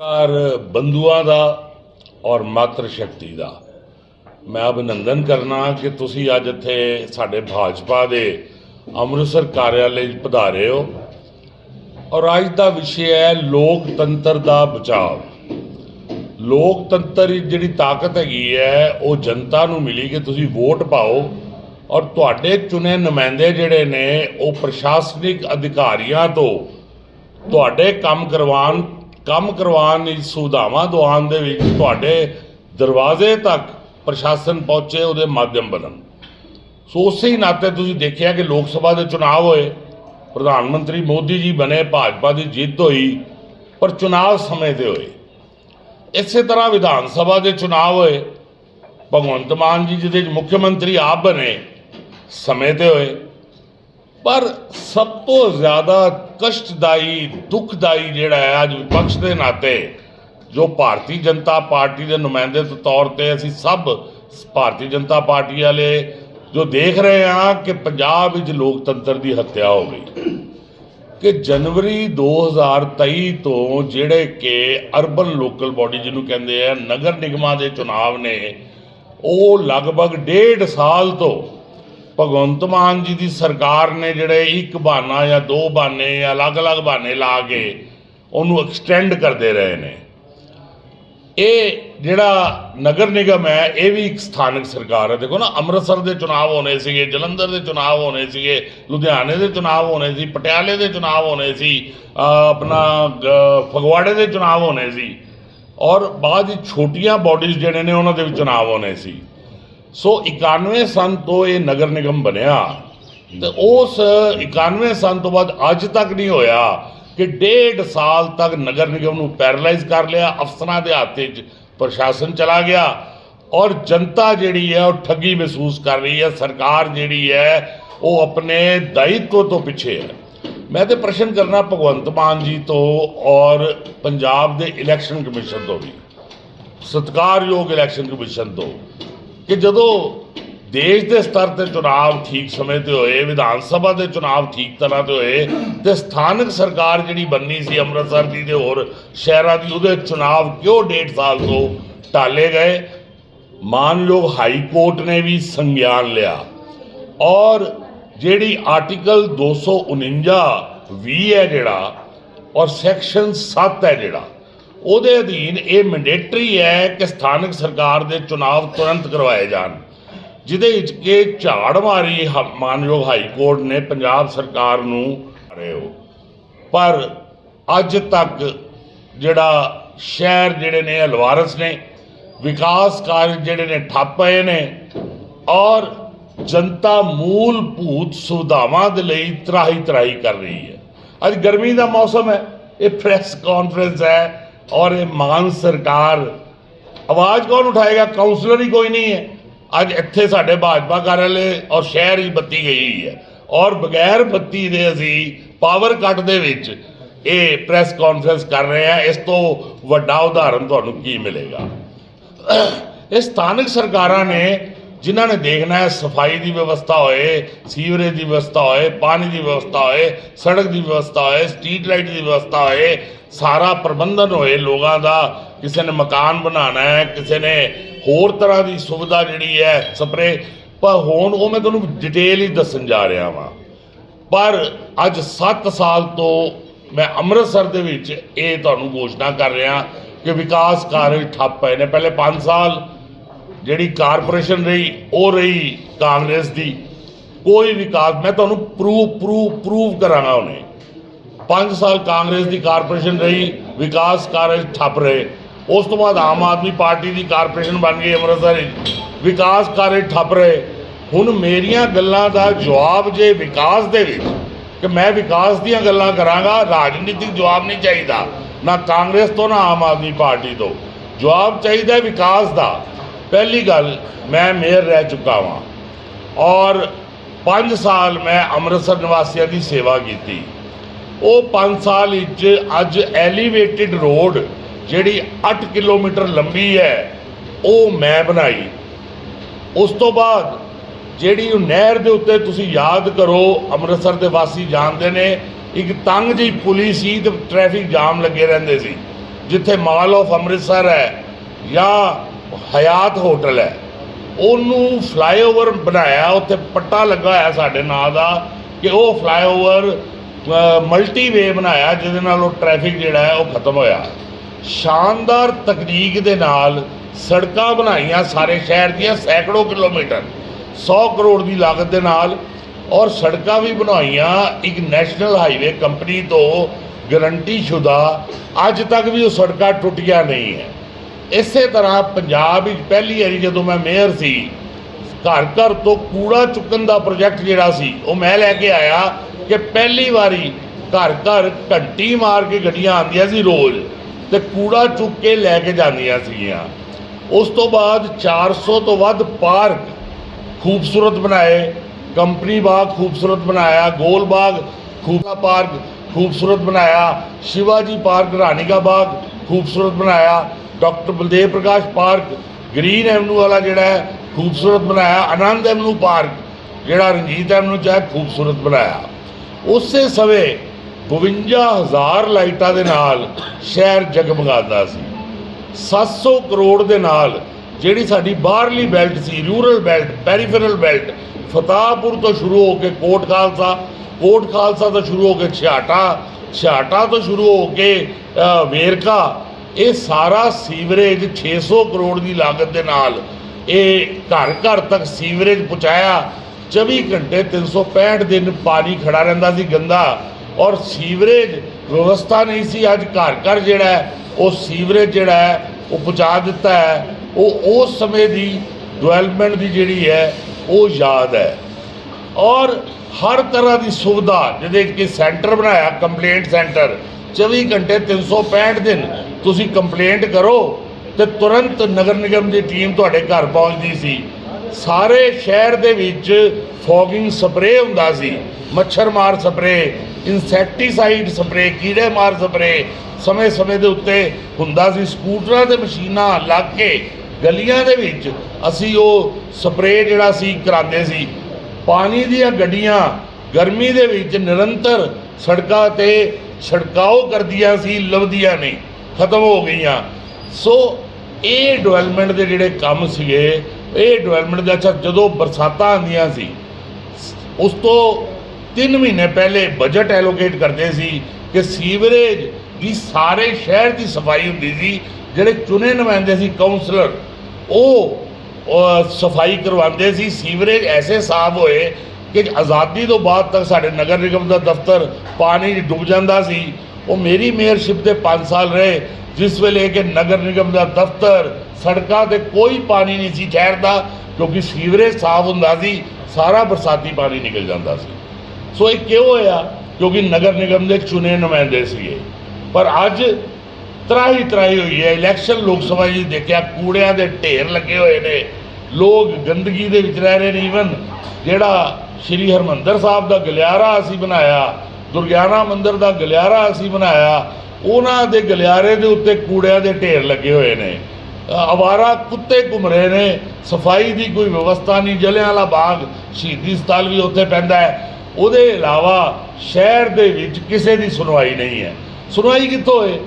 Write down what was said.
ਕਾਰ ਬੰਦੂਆਂ ਦਾ ਔਰ ਮਾਤਰ ਸ਼ਕਤੀ ਦਾ। ਮੈਂ ਅਭਿਨੰਦਨ ਕਰਨਾ ਕਿ ਤੁਸੀਂ ਅੱਜ ਇੱਥੇ ਸਾਡੇ ਭਾਜਪਾ ਦੇ ਅੰਮ੍ਰਿਤਸਰ ਕਾਰਿਆਲੇ 'ਚ ਪਧਾਰੇ ਹੋ। ਔਰ ਅੱਜ ਦਾ ਵਿਸ਼ੇ ਹੈ ਲੋਕਤੰਤਰ ਦਾ ਬਚਾਅ ਲੋਕਤੰਤਰ ਦੀ ਜਿਹੜੀ ਤਾਕਤ ਹੈਗੀ ਹੈ, ਉਹ ਜਨਤਾ ਨੂੰ ਮਿਲੀ ਕਿ ਤੁਸੀਂ ਵੋਟ ਪਾਓ। ਔਰ ਤੁਹਾਡੇ ਚੁਣੇ ਨੁਮਾਇੰਦੇ ਜਿਹੜੇ ਨੇ, ਉਹ ਪ੍ਰਸ਼ਾਸਨਿਕ ਅਧਿਕਾਰੀਆਂ ਤੋਂ ਤੁਹਾਡੇ ਕੰਮ ਕਰਵਾਉਣ ਕੰਮ ਕਰਵਾਉਣ ਦੀ ਸੁਵਿਧਾਵਾਂ ਦਵਾਉਣ ਦੇ ਵਿੱਚ ਤੁਹਾਡੇ ਦਰਵਾਜ਼ੇ ਤੱਕ ਪ੍ਰਸ਼ਾਸਨ ਪਹੁੰਚੇ, ਉਹਦੇ ਮਾਧਿਅਮ ਬਣਨ। ਸੋ ਉਸੇ ਹੀ ਨਾਤੇ ਤੁਸੀਂ ਦੇਖਿਆ ਕਿ ਲੋਕ ਸਭਾ ਦੇ ਚੁਣਾਵ ਹੋਏ। ਪ੍ਰਧਾਨ ਮੰਤਰੀ ਮੋਦੀ ਜੀ ਬਣੇ, ਭਾਜਪਾ ਦੀ ਜਿੱਤ ਹੋਈ, ਪਰ ਚੁਣਾਵ ਸਮੇਂ ਤੇ ਹੋਏ। ਇਸੇ ਤਰ੍ਹਾਂ ਵਿਧਾਨ ਸਭਾ ਦੇ ਚੁਣਾਵ ਹੋਏ, ਭਗਵੰਤ ਮਾਨ ਜੀ, ਜਿਹਦੇ ਮੁੱਖ ਮੰਤਰੀ ਆਪ ਬਣੇ, ਸਮੇਂ ਤੇ ਹੋਏ। ਪਰ ਸਭ ਤੋਂ ਜ਼ਿਆਦਾ ਕਸ਼ਟਦਾਈ ਦੁਖਦਾਈ ਜਿਹੜਾ ਹੈ ਅੱਜ ਵਿਪਕਸ਼ ਦੇ ਨਾਤੇ, ਜੋ ਭਾਰਤੀ ਜਨਤਾ ਪਾਰਟੀ ਦੇ ਨੁਮਾਇੰਦੇ ਦੇ ਤੌਰ ਤੇ ਅਸੀਂ ਸਭ ਭਾਰਤੀ ਜਨਤਾ ਪਾਰਟੀ ਵਾਲੇ ਜੋ ਦੇਖ ਰਹੇ ਹਾਂ ਕਿ ਪੰਜਾਬ ਵਿੱਚ ਲੋਕਤੰਤਰ ਦੀ ਹੱਤਿਆ ਹੋ ਗਈ। ਕਿ ਜਨਵਰੀ 2023 ਤੋਂ ਜਿਹੜੇ ਕਿ ਅਰਬਨ ਲੋਕਲ ਬਾਡੀ ਜਿਹਨੂੰ ਕਹਿੰਦੇ ਆ, ਨਗਰ ਨਿਗਮਾਂ ਦੇ ਚੁਣਾਵ ਨੇ, ਉਹ ਲਗਭਗ ਡੇਢ ਸਾਲ ਤੋਂ ਭਗਵੰਤ ਮਾਨ ਜੀ ਦੀ ਸਰਕਾਰ ਨੇ ਜਿਹੜੇ ਇੱਕ ਬਹਾਨਾ ਜਾਂ ਦੋ ਬਹਾਨੇ ਜਾਂ ਅਲੱਗ-ਅਲੱਗ ਬਹਾਨੇ ਲਾ ਕੇ ਉਹਨੂੰ ਐਕਸਟੈਂਡ ਕਰਦੇ ਰਹੇ ਨੇ। ਇਹ ਜਿਹੜਾ ਨਗਰ ਨਿਗਮ ਹੈ, ਇਹ ਵੀ ਇੱਕ ਸਥਾਨਕ ਸਰਕਾਰ ਹੈ। ਦੇਖੋ ਨਾ, ਅੰਮ੍ਰਿਤਸਰ ਦੇ ਚੁਣਾਵ ਹੋਣੇ ਸੀਗੇ, ਜਲੰਧਰ ਦੇ ਚੁਣਾਵ ਹੋਣੇ ਸੀਗੇ, ਲੁਧਿਆਣੇ ਦੇ ਚੁਣਾਵ ਹੋਣੇ ਸੀ, ਪਟਿਆਲੇ ਦੇ ਚੁਣਾਵ ਹੋਣੇ ਸੀ ਆਪਣਾ ਫਗਵਾੜੇ ਦੇ ਚੁਣਾਵ ਹੋਣੇ ਸੀ। ਔਰ ਬਾਅਦ ਵਿੱਚ ਛੋਟੀਆਂ ਬਾਡੀਜ਼ ਜਿਹੜੇ ਨੇ, ਉਹਨਾਂ ਦੇ ਵੀ ਚੁਣਾਵ ਹੋਣੇ ਸੀ। ਸੋ 91 ਸਨ ਤੋਂ ਇਹ ਨਗਰ ਨਿਗਮ ਬਣਿਆ। ਤੇ ਉਸ 91 ਸਨ ਤੋਂ ਬਾਅਦ ਅੱਜ ਤੱਕ ਨਹੀਂ ਹੋਇਆ ਕਿ ਡੇਢ ਸਾਲ ਤੱਕ ਨਗਰ ਨਿਗਮ ਨੂੰ ਪੈਰਲਾਈਜ਼ ਕਰ ਲਿਆ, ਅਫਸਰਾਂ ਦੇ ਹੱਥ 'ਚ ਪ੍ਰਸ਼ਾਸਨ ਚਲਾ ਗਿਆ ਔਰ ਜਨਤਾ ਜਿਹੜੀ ਹੈ ਉਹ ਠੱਗੀ ਮਹਿਸੂਸ ਕਰ ਰਹੀ ਹੈ। ਸਰਕਾਰ ਜਿਹੜੀ ਹੈ ਉਹ ਆਪਣੇ ਦਾਇਿਤਵ ਤੋਂ ਪਿੱਛੇ ਹੈ। ਮੈਂ ਤੇ ਪ੍ਰਸ਼ਨ ਕਰਨਾ ਭਗਵੰਤ ਮਾਨ ਜੀ ਤੋਂ ਔਰ ਪੰਜਾਬ ਦੇ ਇਲੈਕਸ਼ਨ ਕਮਿਸ਼ਨ ਤੋਂ ਵੀ, ਸਤਿਕਾਰਯੋਗ ਇਲੈਕਸ਼ਨ ਕਮਿਸ਼ਨ ਤੋਂ। ਕਿ ਜਦੋਂ ਦੇਸ਼ ਦੇ ਸਤਰ ਤੇ ਚੁਣਾਵ ਠੀਕ ਸਮੇਂ ਤੇ ਹੋਏ, ਵਿਧਾਨ ਸਭਾ ਦੇ ਚੁਣਾਵ ਠੀਕ ਤਰ੍ਹਾਂ ਤੇ ਹੋਏ ਤੇ ਸਥਾਨਕ ਸਰਕਾਰ ਜਿਹੜੀ ਬੰਨੀ ਸੀ ਅੰਮ੍ਰਿਤਸਰ ਦੀ ਤੇ ਹੋਰ ਸ਼ਹਿਰਾਂ ਦੀ, ਉਹਦੇ ਚੁਣਾਵ ਕਿਉਂ ਡੇਢ ਸਾਲ ਤੋਂ ਟਾਲੇ ਗਏ? ਮਾਨਯੋਗ ਹਾਈ ਕੋਰਟ ਨੇ ਵੀ ਸੰਗਿਆਨ ਲਿਆ। ਔਰ ਜਿਹੜੀ ਆਰਟੀਕਲ 249 ਵੀ ਹੈ ਜਿਹੜਾ, ਔਰ ਸੈਕਸ਼ਨ 7 ਹੈ ਜਿਹੜਾ ਉਹਦੇ ਅਧੀਨ ਇਹ ਮੈਂਡੇਟਰੀ ਹੈ ਕਿ ਸਥਾਨਕ ਸਰਕਾਰ ਦੇ ਚੁਣਾਵ ਤੁਰੰਤ ਕਰਵਾਏ ਜਾਣ, ਜਿਹਦੇ ਵਿੱਚ ਕਿ ਝਾੜ ਮਾਰੀ ਹ- ਮਾਨਯੋਗ ਹਾਈ ਕੋਰਟ ਨੇ ਪੰਜਾਬ ਸਰਕਾਰ ਨੂੰ ਰਹੇ ਹੋ ਪਰ ਅੱਜ ਤੱਕ ਜਿਹੜਾ ਸ਼ਹਿਰ ਜਿਹੜੇ ਨੇ, ਅਲਵਾਰਸ ਨੇ, ਵਿਕਾਸ ਕਾਰਜ ਜਿਹੜੇ ਨੇ ਠੱਪ ਪਏ ਨੇ, ਔਰ ਜਨਤਾ ਮੂਲ ਭੂਤ ਸੁਵਿਧਾਵਾਂ ਦੇ ਲਈ ਤਰਾਹੀ ਤਰਾਹੀ ਕਰ ਰਹੀ ਹੈ। ਅੱਜ ਗਰਮੀ ਦਾ ਮੌਸਮ ਹੈ, ਇਹ ਪ੍ਰੈਸ ਕਾਨਫਰੰਸ ਹੈ ਔਰ ਇਹ ਮਾਨ ਸਰਕਾਰ, ਆਵਾਜ਼ ਕੌਣ ਉਠਾਏਗਾ? ਕਾਉਂਸਲਰ ਹੀ ਕੋਈ ਨਹੀਂ ਹੈ। ਅੱਜ ਇੱਥੇ ਸਾਡੇ ਭਾਜਪਾ ਕਾਰਆਲੇ ਔਰ ਸ਼ਹਿਰ ਹੀ ਬੱਤੀ ਗਈ ਹੈ। ਔਰ ਬਗੈਰ ਬੱਤੀ ਦੇ ਅਸੀਂ ਪਾਵਰ ਕੱਟ ਦੇ ਵਿੱਚ ਇਹ ਪ੍ਰੈਸ ਕਾਨਫਰੰਸ ਕਰ ਰਹੇ ਹਾਂ। ਇਸ ਤੋਂ ਵੱਡਾ ਉਦਾਹਰਨ ਤੁਹਾਨੂੰ ਕੀ ਮਿਲੇਗਾ? ਇਹ ਸਥਾਨਕ ਸਰਕਾਰਾਂ ਨੇ ਜਿਨ੍ਹਾਂ ਨੇ ਦੇਖਣਾ ਹੈ ਸਫ਼ਾਈ ਦੀ ਵਿਵਸਥਾ ਹੋਏ, ਸੀਵਰੇਜ ਦੀ ਵਿਵਸਥਾ ਹੋਏ, ਪਾਣੀ ਦੀ ਵਿਵਸਥਾ ਹੋਏ, ਸੜਕ ਦੀ ਵਿਵਸਥਾ ਹੋਏ, ਸਟਰੀਟ ਲਾਈਟ ਦੀ ਵਿਵਸਥਾ ਹੋਏ, ਸਾਰਾ ਪ੍ਰਬੰਧਨ ਹੋਏ ਲੋਕਾਂ ਦਾ, ਕਿਸੇ ਨੇ ਮਕਾਨ ਬਣਾਉਣਾ ਹੈ, ਕਿਸੇ ਨੇ ਹੋਰ ਤਰ੍ਹਾਂ ਦੀ ਸੁਵਿਧਾ ਜਿਹੜੀ ਹੈ ਸਪਰੇ, ਪਰ ਹੋਣ ਉਹ ਮੈਂ ਤੁਹਾਨੂੰ ਡਿਟੇਲ ਹੀ ਦੱਸਣ ਜਾ ਰਿਹਾ ਵਾਂ। ਪਰ ਅੱਜ 7 ਸਾਲ ਤੋਂ ਮੈਂ ਅੰਮ੍ਰਿਤਸਰ ਦੇ ਵਿੱਚ ਇਹ ਤੁਹਾਨੂੰ ਘੋਸ਼ਣਾ ਕਰ ਰਿਹਾ ਕਿ ਵਿਕਾਸ ਕਾਰਜ ਠੱਪ ਪਏ ਨੇ। ਪਹਿਲੇ 5 ਸਾਲ ਜਿਹੜੀ ਕਾਰਪੋਰੇਸ਼ਨ ਰਹੀ, ਉਹ ਰਹੀ ਕਾਂਗਰਸ ਦੀ। ਕੋਈ ਵਿਕਾਸ ਮੈਂ ਤੁਹਾਨੂੰ ਪ੍ਰੂਵ ਪ੍ਰੂਵ ਪ੍ਰੂਵ ਕਰਾਂਗਾ ਉਹਨੇ 5 ਸਾਲ ਕਾਂਗਰਸ ਦੀ ਕਾਰਪੋਰੇਸ਼ਨ ਰਹੀ, ਵਿਕਾਸ ਕਾਰਜ ਠੱਪ ਰਹੇ। ਉਸ ਤੋਂ ਬਾਅਦ ਆਮ ਆਦਮੀ ਪਾਰਟੀ ਦੀ ਕਾਰਪੋਰੇਸ਼ਨ ਬਣ ਗਈ ਅੰਮ੍ਰਿਤਸਰ ਵਿੱਚ। ਵਿਕਾਸ ਕਾਰਜ ਠੱਪ ਰਹੇ। ਹੁਣ ਮੇਰੀਆਂ ਗੱਲਾਂ ਦਾ ਜਵਾਬ ਜੇ ਵਿਕਾਸ ਦੇ ਵਿੱਚ, ਕਿ ਮੈਂ ਵਿਕਾਸ ਦੀਆਂ ਗੱਲਾਂ ਕਰਾਂਗਾ, ਰਾਜਨੀਤਿਕ ਜਵਾਬ ਨਹੀਂ ਚਾਹੀਦਾ। ਨਾ ਕਾਂਗਰਸ ਤੋਂ, ਨਾ ਆਮ ਆਦਮੀ ਪਾਰਟੀ ਤੋਂ। ਜਵਾਬ ਚਾਹੀਦਾ ਵਿਕਾਸ ਦਾ। ਪਹਿਲੀ ਗੱਲ ਮੈਂ ਮੇਅਰ ਰਹਿ ਚੁੱਕਾ ਹਾਂ ਔਰ 5 ਸਾਲ ਮੈਂ ਅੰਮ੍ਰਿਤਸਰ ਨਿਵਾਸੀਆਂ ਦੀ ਸੇਵਾ ਕੀਤੀ। ਉਹ 5 ਸਾਲ ਵਿੱਚ ਅੱਜ ਐਲੀਵੇਟਿਡ ਰੋਡ ਜਿਹੜੀ 8 ਕਿਲੋਮੀਟਰ ਲੰਬੀ ਹੈ, ਉਹ ਮੈਂ ਬਣਾਈ। ਉਸ ਤੋਂ ਬਾਅਦ ਜਿਹੜੀ ਨਹਿਰ ਦੇ ਉੱਤੇ ਤੁਸੀਂ ਯਾਦ ਕਰੋ, ਅੰਮ੍ਰਿਤਸਰ ਦੇ ਵਾਸੀ ਜਾਣਦੇ ਨੇ, ਇੱਕ ਤੰਗ ਜਿਹੀ ਪੁਲੀ ਸੀ ਤੇ ਟ੍ਰੈਫਿਕ ਜਾਮ ਲੱਗੇ ਰਹਿੰਦੇ ਸੀ, ਜਿੱਥੇ ਮਾਲ ਆਫ ਅੰਮ੍ਰਿਤਸਰ ਹੈ ਜਾਂ ਹਯਾਤ ਹੋਟਲ ਹੈ। ਉਹਨੂੰ ਫਲਾਈਓਵਰ ਬਣਾਇਆ, ਉੱਥੇ ਪੱਟਾ ਲੱਗਾ ਹੋਇਆ ਸਾਡੇ ਨਾਂ ਦਾ ਕਿ ਉਹ ਫਲਾਈਓਵਰ ਮਲਟੀ ਵੇ ਬਣਾਇਆ, ਜਿਹਦੇ ਨਾਲ ਉਹ ਟ੍ਰੈਫਿਕ ਜਿਹੜਾ ਹੈ ਉਹ ਖਤਮ ਹੋਇਆ। ਸ਼ਾਨਦਾਰ ਤਕਨੀਕ ਦੇ ਨਾਲ ਸੜਕਾਂ ਬਣਾਈਆਂ ਸਾਰੇ ਸ਼ਹਿਰ ਦੀਆਂ ਸੈਂਕੜੋ ਕਿਲੋਮੀਟਰ 100 ਕਰੋੜ ਦੀ ਲਾਗਤ ਦੇ ਨਾਲ, ਔਰ ਸੜਕਾਂ ਵੀ ਬਣਾਈਆਂ ਇੱਕ ਨੈਸ਼ਨਲ ਹਾਈਵੇ ਕੰਪਨੀ ਤੋਂ ਗਰੰਟੀ ਸ਼ੁਦਾ। ਅੱਜ ਤੱਕ ਵੀ ਉਹ ਸੜਕਾਂ ਟੁੱਟੀਆਂ ਨਹੀਂ ਹੈ। ਇਸੇ ਤਰ੍ਹਾਂ ਪੰਜਾਬ ਵਿੱਚ ਪਹਿਲੀ ਵਾਰੀ ਜਦੋਂ ਮੈਂ ਮੇਅਰ ਸੀ, ਘਰ ਘਰ ਤੋਂ ਕੂੜਾ ਚੁੱਕਣ ਦਾ ਪ੍ਰੋਜੈਕਟ ਜਿਹੜਾ ਸੀ, ਉਹ ਮੈਂ ਲੈ ਕੇ ਆਇਆ ਕਿ ਪਹਿਲੀ ਵਾਰੀ ਘਰ ਘਰ ਘੰਟੀ ਮਾਰ ਕੇ ਗੱਡੀਆਂ ਆਉਂਦੀਆਂ ਸੀ ਰੋਜ਼ ਤੇ ਕੂੜਾ ਚੁੱਕ ਕੇ ਲੈ ਕੇ ਜਾਂਦੀਆਂ ਸੀਗੀਆਂ। ਉਸ ਤੋਂ ਬਾਅਦ 400 ਤੋਂ ਵੱਧ ਪਾਰਕ ਖੂਬਸੂਰਤ ਬਣਾਏ, ਕੰਪਨੀ ਬਾਗ ਖੂਬਸੂਰਤ ਬਣਾਇਆ, ਗੋਲ ਬਾਗ ਖੂਬਾ ਪਾਰਕ ਖੂਬਸੂਰਤ ਬਣਾਇਆ, ਸ਼ਿਵਾਜੀ ਪਾਰਕ, ਰਾਣੀਗਾ ਬਾਗ ਖੂਬਸੂਰਤ ਬਣਾਇਆ doctor Baldev Prakash park, green avenue ਵਾਲਾ ਜਿਹੜਾ ਹੈ, ਖੂਬਸੂਰਤ ਬਣਾਇਆ, ਆਨੰਦ ਐਵਨਿਊ ਪਾਰਕ, ਜਿਹੜਾ ਰਣਜੀਤ ਐਵਨਿਊ ਚਾਹੇ ਖੂਬਸੂਰਤ ਬਣਾਇਆ। ਉਸੇ ਸਮੇਂ 52000 ਲਾਈਟਾਂ ਦੇ ਨਾਲ ਸ਼ਹਿਰ ਜਗਮਗਾਉਂਦਾ ਸੀ। 700 ਕਰੋੜ ਦੇ ਨਾਲ ਜਿਹੜੀ ਸਾਡੀ ਬਾਹਰਲੀ ਬੈਲਟ ਸੀ, rural belt, peripheral belt, Fatahpur ਤੋਂ ਸ਼ੁਰੂ ਹੋ ਕੇ ਕੋਟ ਖਾਲਸਾ ਕੋਟ ਖਾਲਸਾ ਤੋਂ ਸ਼ੁਰੂ ਹੋ ਕੇ ਛਿਆਟਾ ਛਿਆਟਾ ਤੋਂ ਸ਼ੁਰੂ ਹੋ ਕੇ ਵੇਰਕਾ ਇਹ ਸਾਰਾ ਸੀਵਰੇਜ 600 ਕਰੋੜ ਦੀ ਲਾਗਤ ਦੇ ਨਾਲ ਇਹ ਘਰ ਘਰ ਤੱਕ ਸੀਵਰੇਜ ਪਹੁੰਚਾਇਆ। 24 ਘੰਟੇ 365 ਦਿਨ ਪਾਣੀ ਖੜਾ ਰਹਿੰਦਾ ਸੀ ਗੰਦਾ ਔਰ ਸੀਵਰੇਜ ਵਿਵਸਥਾ ਨਹੀਂ ਸੀ। ਅੱਜ ਘਰ ਘਰ ਜਿਹੜਾ ਉਹ ਸੀਵਰੇਜ ਜਿਹੜਾ ਹੈ, ਉਹ ਪਹੁੰਚਾ ਦਿੱਤਾ ਹੈ। ਉਹ ਉਸ ਸਮੇਂ ਦੀ ਡਿਵੈਲਪਮੈਂਟ ਦੀ ਜਿਹੜੀ ਹੈ, ਉਹ ਯਾਦ ਹੈ। ਔਰ ਹਰ ਤਰ੍ਹਾਂ ਦੀ ਸੁਵਿਧਾ ਜਿਹਦੇ ਕਿ ਸੈਂਟਰ ਬਣਾਇਆ ਕੰਪਲੇਂਟ ਸੈਂਟਰ 24 ਘੰਟੇ 365 ਦਿਨ ਤੁਸੀਂ ਕੰਪਲੇਂਟ ਕਰੋ ਤੇ ਤੁਰੰਤ ਨਗਰ ਨਿਗਮ ਦੀ ਟੀਮ ਤੁਹਾਡੇ ਘਰ ਪਹੁੰਚਦੀ ਸੀ। ਸਾਰੇ ਸ਼ਹਿਰ ਦੇ ਵਿੱਚ ਫੋਗਿੰਗ ਸਪਰੇ ਹੁੰਦਾ ਸੀ। ਮੱਛਰ ਮਾਰ ਸਪਰੇ ਇਨਸੈਕਟੀਸਾਈਡ ਸਪਰੇ ਕੀੜੇ ਮਾਰ ਸਪਰੇ ਸਮੇਂ-ਸਮੇਂ ਦੇ ਉੱਤੇ ਹੁੰਦਾ ਸੀ। ਸਕੂਟਰਾਂ ਤੇ ਮਸ਼ੀਨਾਂ ਲਾ ਕੇ ਗਲੀਆਂ ਦੇ ਵਿੱਚ ਅਸੀਂ ਉਹ ਸਪਰੇ ਜਿਹੜਾ ਸੀ ਕਰਾਉਂਦੇ ਸੀ। ਪਾਣੀ ਦੀਆਂ ਗੱਡੀਆਂ ਗਰਮੀ ਦੇ ਵਿੱਚ ਨਿਰੰਤਰ ਸੜਕਾਂ ਤੇ ਛੜਕਾਓ ਕਰਦੀਆਂ ਸੀ, ਲੱਭਦੀਆਂ ਨਹੀਂ, ਖਤਮ ਹੋ ਗਈਆਂ। ਸੋ ਇਹ ਡਿਵੈਲਪਮੈਂਟ ਦੇ ਜਿਹੜੇ ਕੰਮ ਸੀਗੇ, ਇਹ ਡਿਵੈਲਪਮੈਂਟ ਦਾ ਅੱਛਾ ਜਦੋਂ ਬਰਸਾਤਾਂ ਆਉਂਦੀਆਂ ਸੀ, ਉਸ ਤੋਂ 3 ਮਹੀਨੇ ਪਹਿਲੇ ਬਜਟ ਐਲੋਕੇਟ ਕਰਦੇ ਸੀ ਕਿ ਸੀਵਰੇਜ ਦੀ ਸਾਰੇ ਸ਼ਹਿਰ ਦੀ ਸਫ਼ਾਈ ਹੁੰਦੀ ਸੀ, ਜਿਹੜੇ ਚੁਣੇ ਨੁਮਾਇੰਦੇ ਸੀ ਕਾਉਂਸਲਰ ਉਹ ਸਫ਼ਾਈ ਕਰਵਾਉਂਦੇ ਸੀ ਸੀਵਰੇਜ ਐਸੇ ਸਾਫ਼ ਹੋਏ ਕਿ ਆਜ਼ਾਦੀ ਤੋਂ ਬਾਅਦ ਤੱਕ ਸਾਡੇ ਨਗਰ ਨਿਗਮ ਦਾ ਦਫ਼ਤਰ ਪਾਣੀ 'ਚ ਡੁੱਬ ਜਾਂਦਾ ਸੀ। ਉਹ ਮੇਰੀ ਮੇਅਰਸ਼ਿਪ ਦੇ 5 ਸਾਲ ਰਹੇ, ਜਿਸ ਵੇਲੇ ਕਿ ਨਗਰ ਨਿਗਮ ਦਾ ਦਫ਼ਤਰ ਸੜਕਾਂ ਤੇ ਕੋਈ ਪਾਣੀ ਨਹੀਂ ਸੀ ਠਹਿਰਦਾ, ਕਿਉਂਕਿ ਸੀਵਰੇਜ ਸਾਫ਼ ਹੁੰਦਾ ਸੀ, ਸਾਰਾ ਬਰਸਾਤੀ ਪਾਣੀ ਨਿਕਲ ਜਾਂਦਾ ਸੀ। ਸੋ ਇਹ ਕਿਉਂ ਹੋਇਆ? ਕਿਉਂਕਿ ਨਗਰ ਨਿਗਮ ਦੇ ਚੁਣੇ ਨੁਮਾਇੰਦੇ ਸੀਗੇ। ਪਰ ਅੱਜ ਤਰਾਹੀ ਤਰਾਹੀ ਹੋਈ ਹੈ। ਇਲੈਕਸ਼ਨ ਲੋਕ ਸਭਾ ਜੀ ਦੇਖਿਆ, ਕੂੜਿਆਂ ਦੇ ਢੇਰ ਲੱਗੇ ਹੋਏ ਨੇ। ਲੋਕ ਗੰਦਗੀ ਦੇ ਵਿੱਚ ਰਹਿ ਰਹੇ ਨੇ ਈਵਨ ਜਿਹੜਾ ਸ਼੍ਰੀ ਹਰਮੰਦਰ ਸਾਹਿਬ ਦਾ ਗਲਿਆਰਾ ਅਸੀਂ ਬਣਾਇਆ ਦੁਰਗਿਆਨਾ ਮੰਦਿਰ ਦਾ ਗਲਿਆਰਾ ਅਸੀਂ ਬਣਾਇਆ, ਉਹਨਾਂ ਦੇ ਗਲਿਆਰੇ ਦੇ ਉੱਤੇ ਕੂੜਿਆਂ ਦੇ ਢੇਰ ਲੱਗੇ ਹੋਏ ਨੇ। ਅਵਾਰਾ ਕੁੱਤੇ ਘੁੰਮ ਰਹੇ ਨੇ, ਸਫ਼ਾਈ ਦੀ ਕੋਈ ਵਿਵਸਥਾ ਨਹੀਂ ਜਲਿਆਂਵਾਲਾ ਬਾਗ ਸ਼ਹੀਦੀ ਸਥਲ ਵੀ ਉੱਥੇ ਪੈਂਦਾ ਹੈ। ਉਹਦੇ ਇਲਾਵਾ ਸ਼ਹਿਰ ਦੇ ਵਿੱਚ ਕਿਸੇ ਦੀ ਸੁਣਵਾਈ ਨਹੀਂ ਹੈ। ਸੁਣਵਾਈ ਕਿੱਥੋਂ ਹੋਏ?